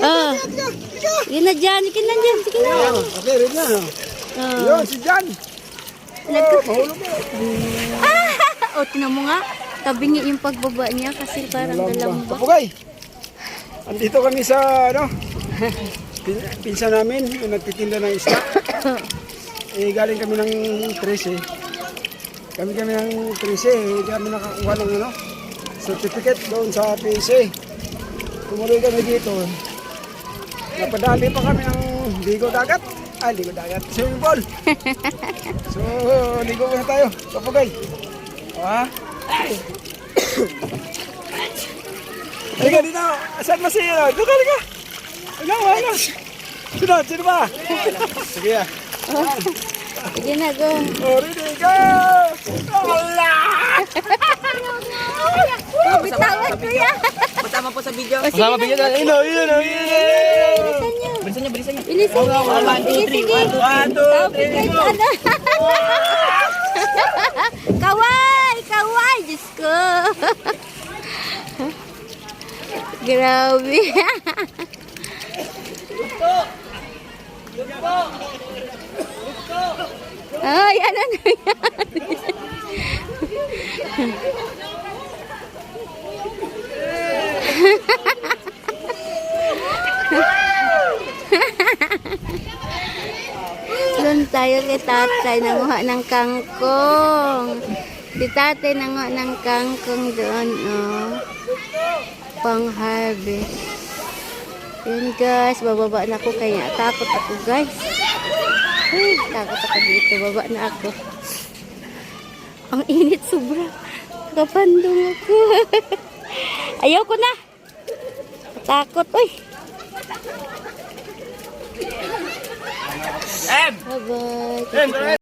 Oh. Yun na dyan. Sige na dyan. Sige na. Okay, rin na. Oh. Yun, si Jan. Oh, mahulog mo. o, tinan mo nga. Tabingi yung pagbaba niya kasi parang dalamba. Kapugay. Andito kami sa, ano, pin, pinsa namin, yung nagtitinda ng isda. eh, galing kami ng 13. Kami kami ng 13, eh, kami nakakuha ng, ano, certificate doon sa PSA. Tumuloy kami dito. Napadali pa kami ng ligo dagat. Ah, ligo dagat. Swimming pool. so, ligo muna tayo. Kapugay. Ah. Halika dito. Saan mo siya? Doon ka, halika. Ano, ano? Sino? Sino ba? Sige ah. Sige na, go. Oh, ready, go! Wala! Bitawan ko yan. bijak. Sama bijak Ini ini ini. Ino. Berisanya, berisanya. Ini sini. One, two, three. One, two, three. Ini kawaii, Diyos ko. Grabe. Ay, ano? Doon tayo kay tatay nanguha ng kangkong. Si tatay nanguha ng kangkong doon, oh. Pang harvest. Yun guys, bababa na ako kaya takot ako guys. Ay, takot ako dito, baba na ako. Ang init sobra. Kapandong ako. Ayaw ko na. Takot, uy. Em! Bye-bye.